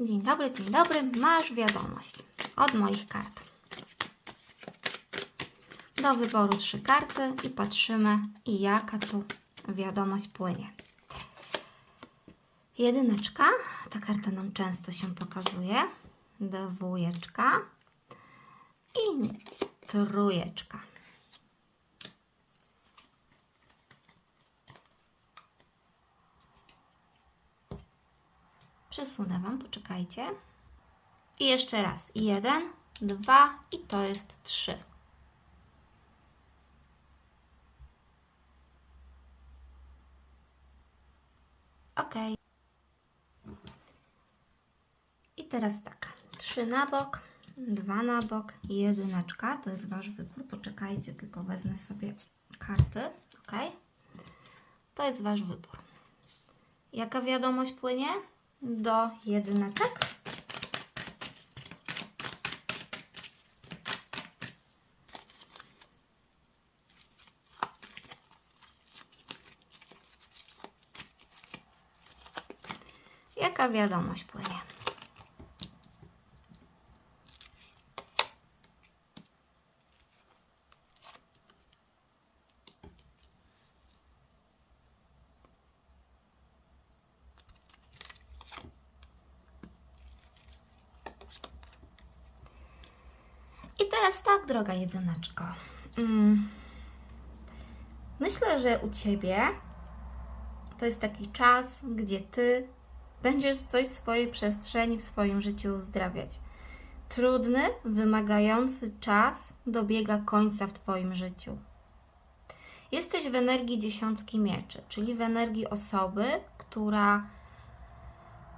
Dzień dobry, dzień dobry. Masz wiadomość od moich kart. Do wyboru trzy karty i patrzymy, i jaka tu wiadomość płynie. Jedyneczka, ta karta nam często się pokazuje. Dwójeczka i trójeczka. Przesunę Wam, poczekajcie. I jeszcze raz. Jeden, dwa i to jest trzy. Ok. I teraz tak. Trzy na bok, dwa na bok, jedyneczka. To jest Wasz wybór. Poczekajcie, tylko wezmę sobie karty. Ok. To jest Wasz wybór. Jaka wiadomość płynie? Do jedyneczek. Jaka wiadomość płynie? I teraz tak, droga jedyneczko. Mm. Myślę, że u Ciebie to jest taki czas, gdzie Ty będziesz coś w swojej przestrzeni, w swoim życiu uzdrawiać. Trudny, wymagający czas dobiega końca w Twoim życiu. Jesteś w energii dziesiątki mieczy, czyli w energii osoby, która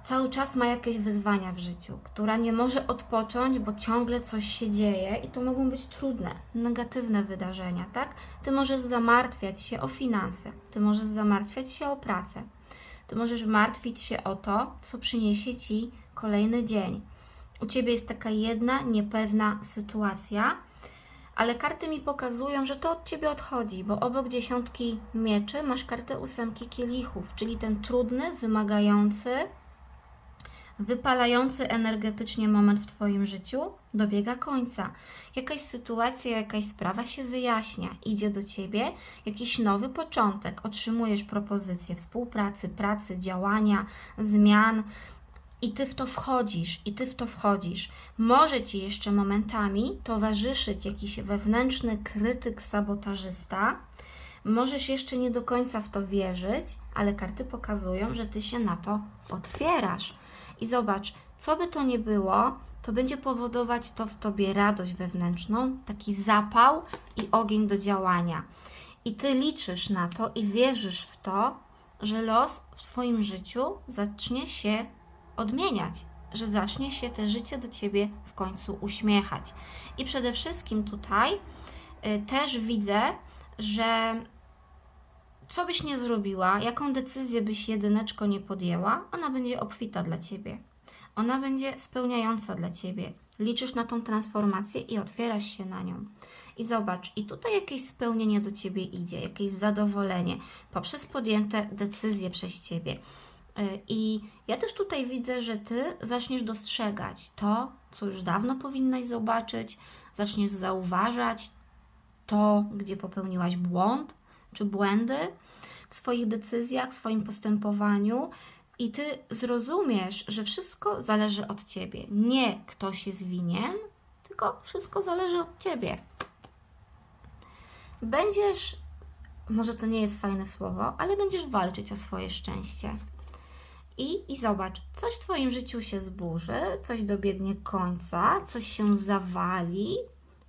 cały czas ma jakieś wyzwania w życiu, która nie może odpocząć, bo ciągle coś się dzieje i to mogą być trudne, negatywne wydarzenia, tak? Ty możesz zamartwiać się o finanse, ty możesz zamartwiać się o pracę, ty możesz martwić się o to, co przyniesie ci kolejny dzień. U ciebie jest taka jedna niepewna sytuacja, ale karty mi pokazują, że to od ciebie odchodzi, bo obok dziesiątki mieczy masz kartę ósemki kielichów, czyli ten trudny, wymagający, wypalający energetycznie moment w Twoim życiu dobiega końca. Jakaś sytuacja, jakaś sprawa się wyjaśnia, idzie do Ciebie jakiś nowy początek, otrzymujesz propozycję współpracy, pracy, działania, zmian. I ty w to wchodzisz, i ty w to wchodzisz. Może ci jeszcze momentami towarzyszyć jakiś wewnętrzny krytyk, sabotażysta. Możesz jeszcze nie do końca w to wierzyć, ale karty pokazują, że ty się na to otwierasz. I zobacz, co by to nie było, to będzie powodować to w tobie radość wewnętrzną, taki zapał i ogień do działania. I ty liczysz na to i wierzysz w to, że los w twoim życiu zacznie się odmieniać, że zacznie się te życie do ciebie w końcu uśmiechać. I przede wszystkim tutaj y, też widzę, że co byś nie zrobiła, jaką decyzję byś jedyneczko nie podjęła, ona będzie obfita dla ciebie. Ona będzie spełniająca dla ciebie. Liczysz na tą transformację i otwierasz się na nią. I zobacz, i tutaj jakieś spełnienie do ciebie idzie, jakieś zadowolenie poprzez podjęte decyzje przez ciebie. Y, I ja też tutaj widzę, że ty zaczniesz dostrzegać to, co już dawno powinnaś zobaczyć, zaczniesz zauważać to, gdzie popełniłaś błąd czy błędy w swoich decyzjach, w swoim postępowaniu. I ty zrozumiesz, że wszystko zależy od ciebie. Nie ktoś jest winien, tylko wszystko zależy od ciebie. Będziesz, może to nie jest fajne słowo, ale będziesz walczyć o swoje szczęście. I, I zobacz, coś w Twoim życiu się zburzy, coś dobiegnie końca, coś się zawali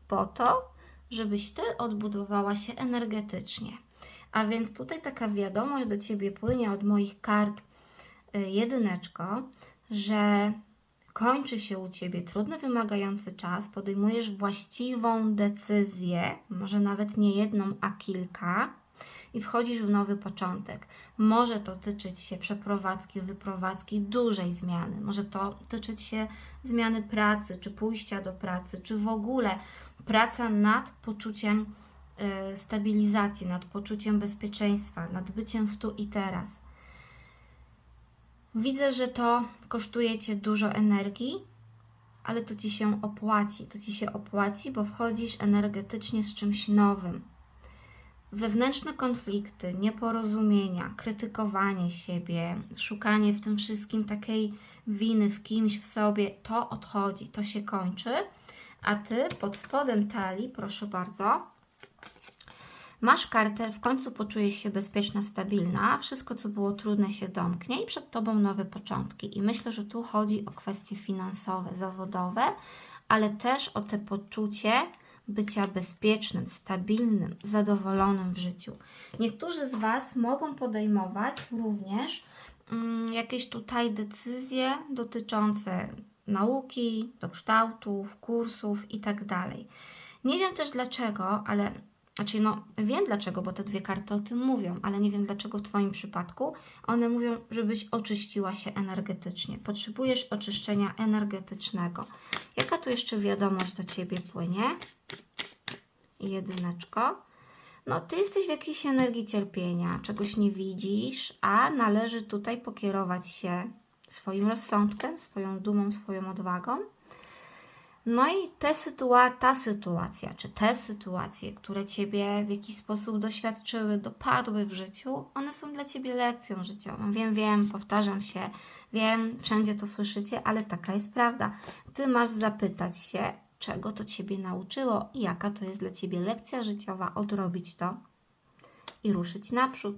po to, żebyś Ty odbudowała się energetycznie. A więc tutaj taka wiadomość do Ciebie płynie od moich kart y, jedyneczko, że kończy się u Ciebie trudny, wymagający czas, podejmujesz właściwą decyzję, może nawet nie jedną, a kilka, i wchodzisz w nowy początek. Może to tyczyć się przeprowadzki, wyprowadzki, dużej zmiany. Może to tyczyć się zmiany pracy, czy pójścia do pracy, czy w ogóle praca nad poczuciem stabilizacji, nad poczuciem bezpieczeństwa, nad byciem w tu i teraz. Widzę, że to kosztuje Cię dużo energii, ale to Ci się opłaci. To Ci się opłaci, bo wchodzisz energetycznie z czymś nowym. Wewnętrzne konflikty, nieporozumienia, krytykowanie siebie, szukanie w tym wszystkim takiej winy w kimś, w sobie, to odchodzi, to się kończy. A Ty pod spodem talii, proszę bardzo, Masz kartę, w końcu poczujesz się bezpieczna, stabilna, wszystko co było trudne się domknie i przed Tobą nowe początki. I myślę, że tu chodzi o kwestie finansowe, zawodowe, ale też o te poczucie bycia bezpiecznym, stabilnym, zadowolonym w życiu. Niektórzy z Was mogą podejmować również mm, jakieś tutaj decyzje dotyczące nauki, dokształtów, kursów itd. Nie wiem też dlaczego, ale znaczy, no wiem dlaczego, bo te dwie karty o tym mówią, ale nie wiem dlaczego w Twoim przypadku one mówią, żebyś oczyściła się energetycznie. Potrzebujesz oczyszczenia energetycznego. Jaka tu jeszcze wiadomość do Ciebie płynie? Jedyneczko. No, Ty jesteś w jakiejś energii cierpienia, czegoś nie widzisz, a należy tutaj pokierować się swoim rozsądkiem, swoją dumą, swoją odwagą no i te sytua ta sytuacja, czy te sytuacje, które Ciebie w jakiś sposób doświadczyły, dopadły w życiu, one są dla Ciebie lekcją życiową. Wiem, wiem, powtarzam się, wiem, wszędzie to słyszycie, ale taka jest prawda. Ty masz zapytać się, czego to Ciebie nauczyło i jaka to jest dla Ciebie lekcja życiowa, odrobić to i ruszyć naprzód.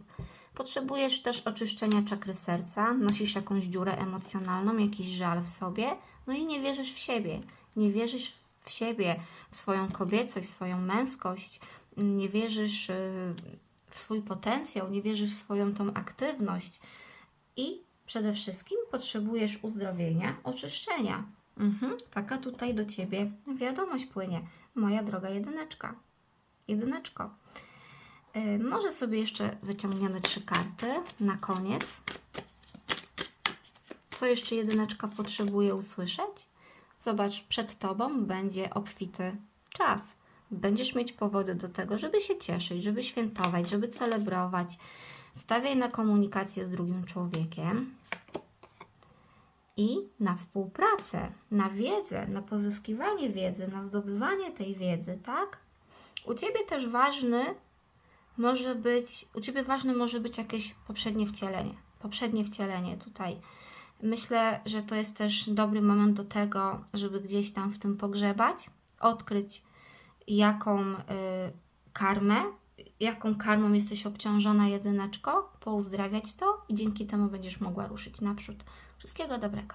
Potrzebujesz też oczyszczenia czakry serca, nosisz jakąś dziurę emocjonalną, jakiś żal w sobie, no i nie wierzysz w siebie nie wierzysz w siebie, w swoją kobiecość, w swoją męskość, nie wierzysz y, w swój potencjał, nie wierzysz w swoją tą aktywność i przede wszystkim potrzebujesz uzdrowienia, oczyszczenia. Mhm, taka tutaj do Ciebie wiadomość płynie. Moja droga jedyneczka. Jedyneczko. Yy, może sobie jeszcze wyciągniemy trzy karty na koniec. Co jeszcze jedyneczka potrzebuje usłyszeć? Zobacz, przed Tobą będzie obfity czas. Będziesz mieć powody do tego, żeby się cieszyć, żeby świętować, żeby celebrować. Stawiaj na komunikację z drugim człowiekiem i na współpracę, na wiedzę, na pozyskiwanie wiedzy, na zdobywanie tej wiedzy, tak? U Ciebie też ważny może być, u Ciebie ważne może być jakieś poprzednie wcielenie. Poprzednie wcielenie tutaj Myślę, że to jest też dobry moment do tego, żeby gdzieś tam w tym pogrzebać, odkryć jaką y, karmę, jaką karmą jesteś obciążona jedyneczko, pouzdrawiać to i dzięki temu będziesz mogła ruszyć naprzód. Wszystkiego dobrego.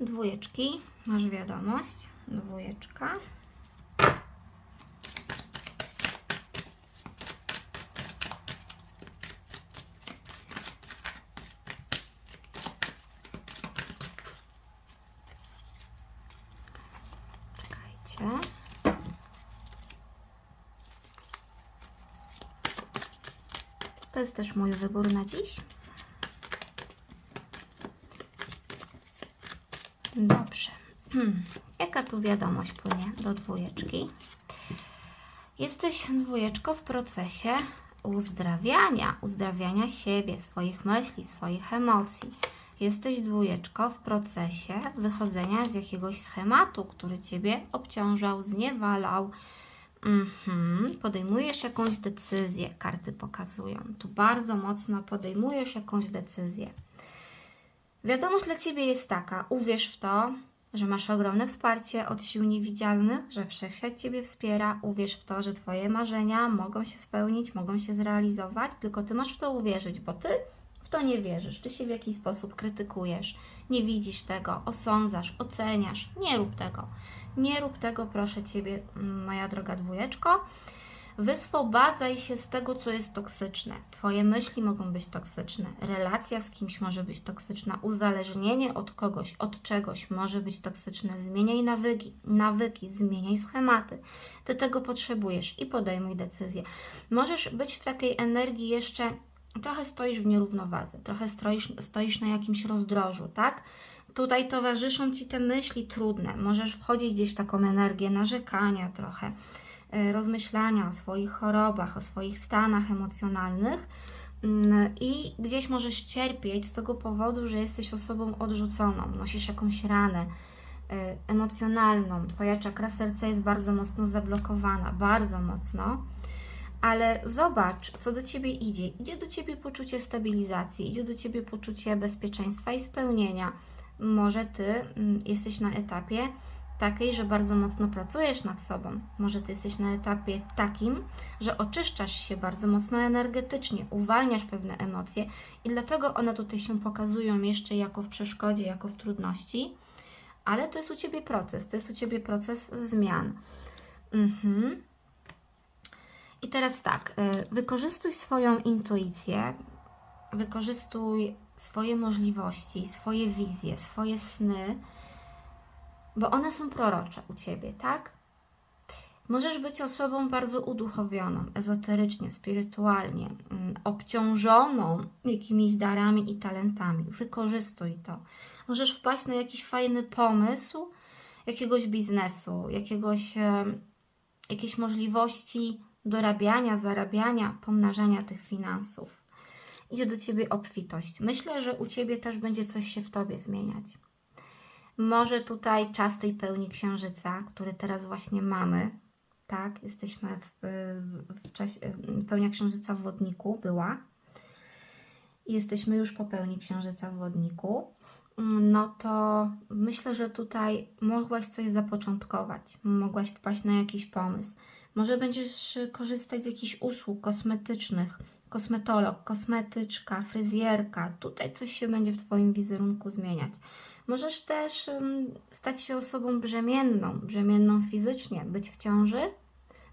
Dwójeczki, masz wiadomość, dwójeczka. To jest też mój wybór na dziś. Dobrze. Jaka tu wiadomość płynie do dwójeczki? Jesteś dwójeczko w procesie uzdrawiania, uzdrawiania siebie, swoich myśli, swoich emocji. Jesteś dwójeczko w procesie wychodzenia z jakiegoś schematu, który Ciebie obciążał, zniewalał, Mhm. Podejmujesz jakąś decyzję, karty pokazują. Tu bardzo mocno podejmujesz jakąś decyzję. Wiadomość dla Ciebie jest taka: uwierz w to, że masz ogromne wsparcie od sił niewidzialnych, że wszechświat Ciebie wspiera. Uwierz w to, że Twoje marzenia mogą się spełnić, mogą się zrealizować, tylko Ty masz w to uwierzyć, bo Ty w to nie wierzysz, Ty się w jakiś sposób krytykujesz, nie widzisz tego, osądzasz, oceniasz. Nie rób tego. Nie rób tego, proszę Ciebie, moja droga dwójeczko. Wyswobadzaj się z tego, co jest toksyczne. Twoje myśli mogą być toksyczne, relacja z kimś może być toksyczna, uzależnienie od kogoś, od czegoś może być toksyczne. Zmieniaj nawyki, nawyki, zmieniaj schematy. Ty tego potrzebujesz i podejmuj decyzję. Możesz być w takiej energii jeszcze, trochę stoisz w nierównowadze, trochę stoisz, stoisz na jakimś rozdrożu, tak? Tutaj towarzyszą Ci te myśli trudne. Możesz wchodzić gdzieś w taką energię narzekania trochę, e, rozmyślania o swoich chorobach, o swoich stanach emocjonalnych. Mm, I gdzieś możesz cierpieć z tego powodu, że jesteś osobą odrzuconą, nosisz jakąś ranę y, emocjonalną, Twoja czakra serca jest bardzo mocno zablokowana, bardzo mocno. Ale zobacz, co do Ciebie idzie. Idzie do Ciebie poczucie stabilizacji, idzie do Ciebie poczucie bezpieczeństwa i spełnienia. Może Ty mm, jesteś na etapie takiej, że bardzo mocno pracujesz nad sobą. Może Ty jesteś na etapie takim, że oczyszczasz się bardzo mocno energetycznie, uwalniasz pewne emocje i dlatego one tutaj się pokazują jeszcze jako w przeszkodzie, jako w trudności, ale to jest u Ciebie proces, to jest u Ciebie proces zmian. Mhm. I teraz tak, y, wykorzystuj swoją intuicję, wykorzystuj swoje możliwości, swoje wizje, swoje sny, bo one są prorocze u ciebie, tak? Możesz być osobą bardzo uduchowioną, ezoterycznie, spirytualnie, mm, obciążoną jakimiś darami i talentami. Wykorzystuj to. Możesz wpaść na jakiś fajny pomysł jakiegoś biznesu, jakiegoś, em, jakiejś możliwości dorabiania, zarabiania, pomnażania tych finansów. Idzie do ciebie obfitość. Myślę, że u ciebie też będzie coś się w tobie zmieniać. Może tutaj czas tej pełni księżyca, który teraz właśnie mamy. Tak, jesteśmy w, w, w czasie, pełnia księżyca w wodniku była. I jesteśmy już po pełni księżyca w wodniku. No to myślę, że tutaj mogłaś coś zapoczątkować, mogłaś wpaść na jakiś pomysł. Może będziesz korzystać z jakichś usług kosmetycznych, kosmetolog, kosmetyczka, fryzjerka. Tutaj coś się będzie w Twoim wizerunku zmieniać. Możesz też ym, stać się osobą brzemienną, brzemienną fizycznie, być w ciąży.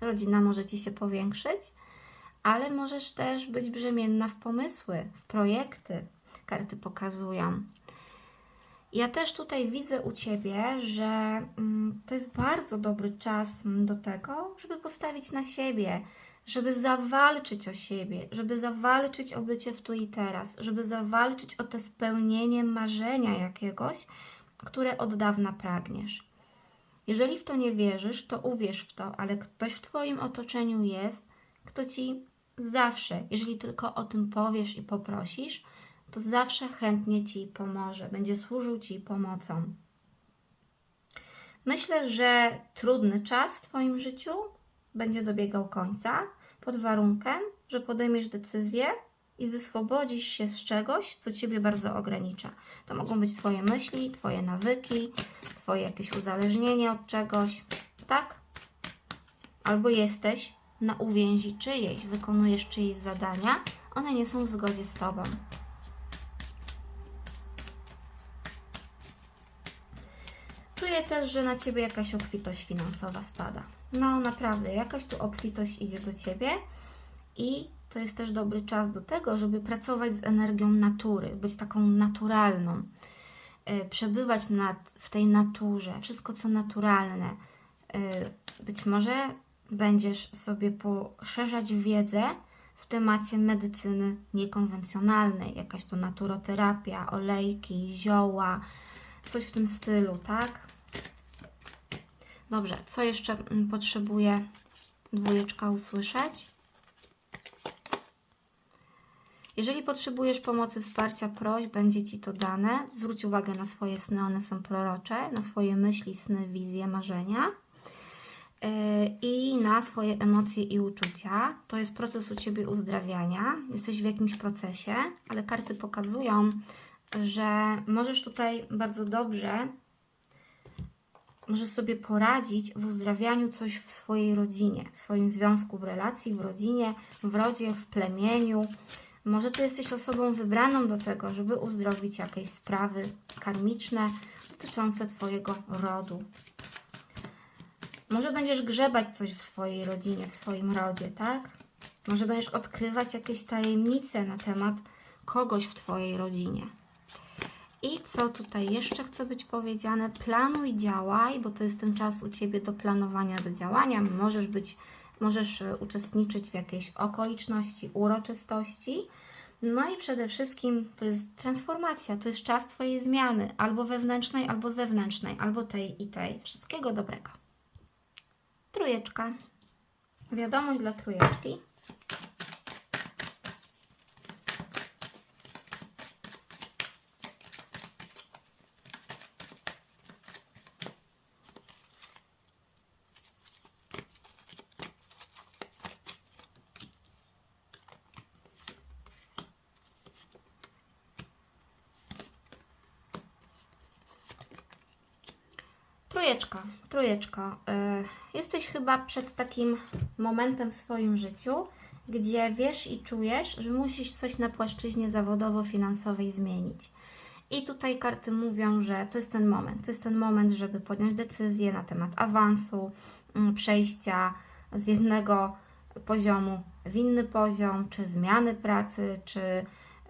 Rodzina może Ci się powiększyć, ale możesz też być brzemienna w pomysły, w projekty. Karty pokazują. Ja też tutaj widzę u Ciebie, że mm, to jest bardzo dobry czas mm, do tego, żeby postawić na siebie, żeby zawalczyć o siebie, żeby zawalczyć o bycie w tu i teraz, żeby zawalczyć o to spełnienie marzenia jakiegoś, które od dawna pragniesz. Jeżeli w to nie wierzysz, to uwierz w to, ale ktoś w Twoim otoczeniu jest, kto Ci zawsze, jeżeli tylko o tym powiesz i poprosisz, to zawsze chętnie Ci pomoże, będzie służył Ci pomocą. Myślę, że trudny czas w Twoim życiu będzie dobiegał końca pod warunkiem, że podejmiesz decyzję i wyswobodzisz się z czegoś, co Ciebie bardzo ogranicza. To mogą być Twoje myśli, Twoje nawyki, Twoje jakieś uzależnienie od czegoś, tak? Albo jesteś na uwięzi czyjejś, wykonujesz czyjeś zadania, one nie są w zgodzie z Tobą. Też, że na Ciebie jakaś obfitość finansowa spada. No naprawdę, jakaś tu obfitość idzie do Ciebie i to jest też dobry czas do tego, żeby pracować z energią natury, być taką naturalną, yy, przebywać nad, w tej naturze, wszystko co naturalne. Yy, być może będziesz sobie poszerzać wiedzę w temacie medycyny niekonwencjonalnej, jakaś to naturoterapia, olejki, zioła, coś w tym stylu, tak? Dobrze, co jeszcze mm, potrzebuje dwójeczka usłyszeć? Jeżeli potrzebujesz pomocy, wsparcia, proś, będzie Ci to dane. Zwróć uwagę na swoje sny, one są prorocze, na swoje myśli, sny, wizje, marzenia yy, i na swoje emocje i uczucia. To jest proces u Ciebie uzdrawiania. Jesteś w jakimś procesie, ale karty pokazują, że możesz tutaj bardzo dobrze możesz sobie poradzić w uzdrawianiu coś w swojej rodzinie, w swoim związku, w relacji, w rodzinie, w rodzie, w plemieniu. Może Ty jesteś osobą wybraną do tego, żeby uzdrowić jakieś sprawy karmiczne dotyczące Twojego rodu. Może będziesz grzebać coś w swojej rodzinie, w swoim rodzie, tak? Może będziesz odkrywać jakieś tajemnice na temat kogoś w Twojej rodzinie. I co tutaj jeszcze chce być powiedziane? Planuj, działaj, bo to jest ten czas u Ciebie do planowania, do działania. Możesz być, możesz e, uczestniczyć w jakiejś okoliczności, uroczystości. No i przede wszystkim to jest transformacja, to jest czas Twojej zmiany, albo wewnętrznej, albo zewnętrznej, albo tej i tej. Wszystkiego dobrego. Trójeczka. Wiadomość dla trójeczki. Trójeczka, trójeczko. Y, jesteś chyba przed takim momentem w swoim życiu, gdzie wiesz i czujesz, że musisz coś na płaszczyźnie zawodowo-finansowej zmienić. I tutaj karty mówią, że to jest ten moment. To jest ten moment, żeby podjąć decyzję na temat awansu, mm, przejścia z jednego poziomu w inny poziom, czy zmiany pracy, czy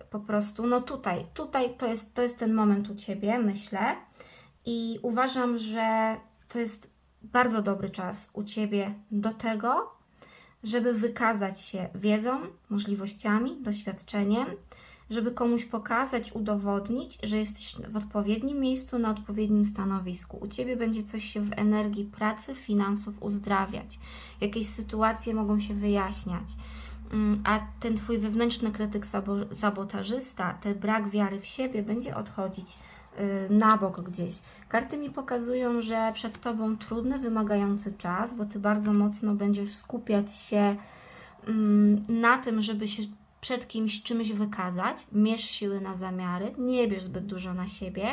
po prostu, no tutaj, tutaj to jest, to jest ten moment u Ciebie, myślę. I uważam, że to jest bardzo dobry czas u Ciebie do tego, żeby wykazać się wiedzą, możliwościami, doświadczeniem, żeby komuś pokazać, udowodnić, że jesteś w odpowiednim miejscu, na odpowiednim stanowisku. U Ciebie będzie coś się w energii pracy, finansów uzdrawiać. Jakieś sytuacje mogą się wyjaśniać. Mm, A ten Twój wewnętrzny krytyk, sabo- sabotażysta, ten brak wiary w siebie będzie odchodzić na bok gdzieś. Karty mi pokazują, że przed Tobą trudny, wymagający czas, bo Ty bardzo mocno będziesz skupiać się mm, na tym, żeby się przed kimś czymś wykazać. Mierz siły na zamiary, nie bierz zbyt dużo na siebie.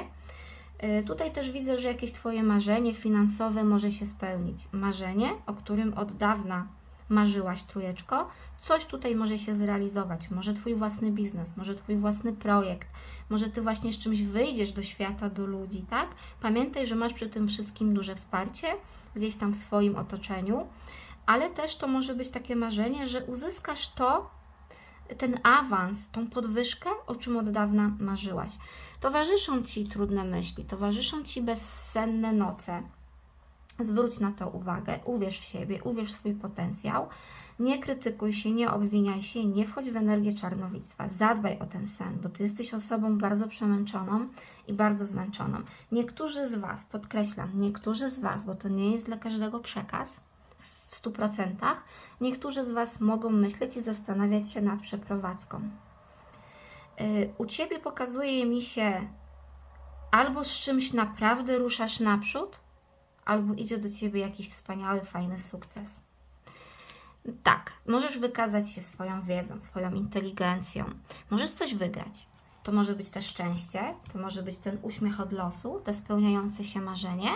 Y, Tutaj też widzę, że jakieś Twoje marzenie finansowe może się spełnić. Marzenie, o którym od dawna marzyłaś, trójeczko, coś tutaj może się zrealizować. Może Twój własny biznes, może Twój własny projekt, może Ty właśnie z czymś wyjdziesz do świata, do ludzi, tak? Pamiętaj, że masz przy tym wszystkim duże wsparcie gdzieś tam w swoim otoczeniu, ale też to może być takie marzenie, że uzyskasz to, ten awans, tą podwyżkę, o czym od dawna marzyłaś. Towarzyszą Ci trudne myśli, towarzyszą Ci bezsenne noce. Zwróć na to uwagę, uwierz w siebie, uwierz w swój potencjał. Nie krytykuj się, nie obwiniaj się, nie wchodź w energię czarnowictwa. Zadbaj o ten sen, bo Ty jesteś osobą bardzo przemęczoną i bardzo zmęczoną. Niektórzy z Was, podkreślam, niektórzy z Was, bo to nie jest dla każdego przekaz w 100%, niektórzy z Was mogą myśleć i zastanawiać się nad przeprowadzką. Yy, U Ciebie pokazuje mi się albo z czymś naprawdę ruszasz naprzód, albo idzie do Ciebie jakiś wspaniały, fajny sukces. Tak, możesz wykazać się swoją wiedzą, swoją inteligencją, możesz coś wygrać. To może być też szczęście, to może być ten uśmiech od losu, te spełniające się marzenie,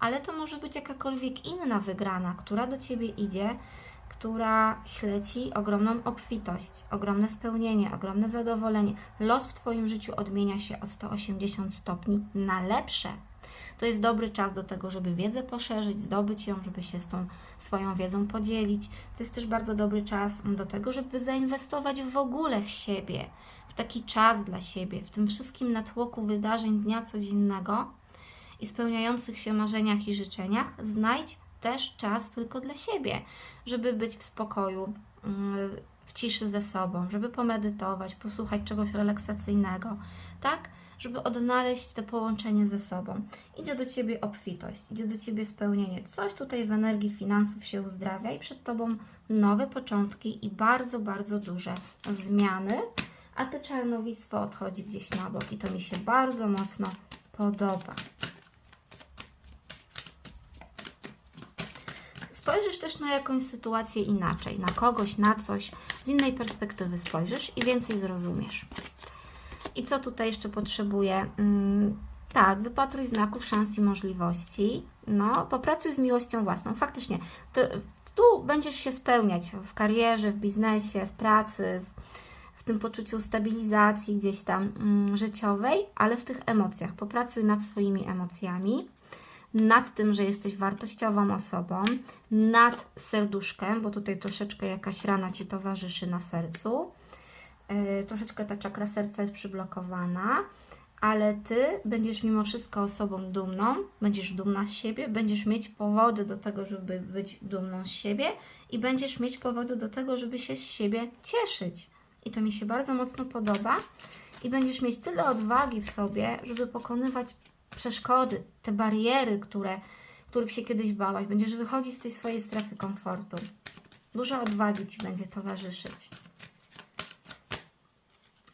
ale to może być jakakolwiek inna wygrana, która do Ciebie idzie, która śleci ogromną obfitość, ogromne spełnienie, ogromne zadowolenie. Los w Twoim życiu odmienia się o 180 stopni na lepsze. To jest dobry czas do tego, żeby wiedzę poszerzyć, zdobyć ją, żeby się z tą swoją wiedzą podzielić. To jest też bardzo dobry czas do tego, żeby zainwestować w ogóle w siebie, w taki czas dla siebie, w tym wszystkim natłoku wydarzeń dnia codziennego i spełniających się marzeniach i życzeniach. Znajdź też czas tylko dla siebie, żeby być w spokoju, mm, w ciszy ze sobą, żeby pomedytować, posłuchać czegoś relaksacyjnego, tak? Żeby odnaleźć to połączenie ze sobą. Idzie do Ciebie obfitość, idzie do Ciebie spełnienie. Coś tutaj w energii finansów się uzdrawia i przed Tobą nowe początki i bardzo, bardzo duże zmiany, a Te czarnowictwo odchodzi gdzieś na bok i to mi się bardzo mocno podoba. Spojrzysz też na jakąś sytuację inaczej, na kogoś, na coś, z innej perspektywy spojrzysz i więcej zrozumiesz. I co tutaj jeszcze potrzebuję? Mm, tak, wypatruj znaków, szans i możliwości. No, popracuj z miłością własną. Faktycznie, to, tu będziesz się spełniać w karierze, w biznesie, w pracy, w, w tym poczuciu stabilizacji gdzieś tam mm, życiowej, ale w tych emocjach. Popracuj nad swoimi emocjami nad tym, że jesteś wartościową osobą, nad serduszkiem, bo tutaj troszeczkę jakaś rana Ci towarzyszy na sercu. Yy, troszeczkę ta czakra serca jest przyblokowana, ale Ty będziesz mimo wszystko osobą dumną, będziesz dumna z siebie, będziesz mieć powody do tego, żeby być dumną z siebie i będziesz mieć powody do tego, żeby się z siebie cieszyć. I to mi się bardzo mocno podoba. I będziesz mieć tyle odwagi w sobie, żeby pokonywać przeszkody, te bariery, które, których się kiedyś bałaś. Będziesz wychodzić z tej swojej strefy komfortu. Dużo odwagi Ci będzie towarzyszyć.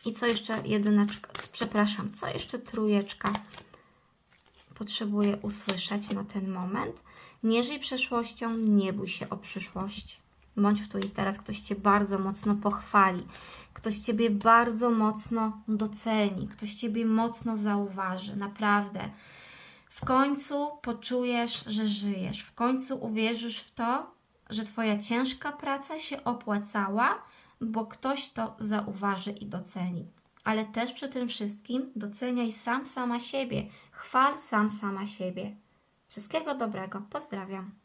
I co jeszcze jedyneczka, przepraszam, co jeszcze trójeczka potrzebuje usłyszeć na ten moment? Nie żyj przeszłością, nie bój się o przyszłość. Bądź w tu i teraz, ktoś Cię bardzo mocno pochwali, ktoś Ciebie bardzo mocno doceni, ktoś Ciebie mocno zauważy, naprawdę. W końcu poczujesz, że żyjesz. W końcu uwierzysz w to, że Twoja ciężka praca się opłacała, bo ktoś to zauważy i doceni. Ale też przy tym wszystkim doceniaj sam sama siebie. Chwal sam sama siebie. Wszystkiego dobrego. Pozdrawiam.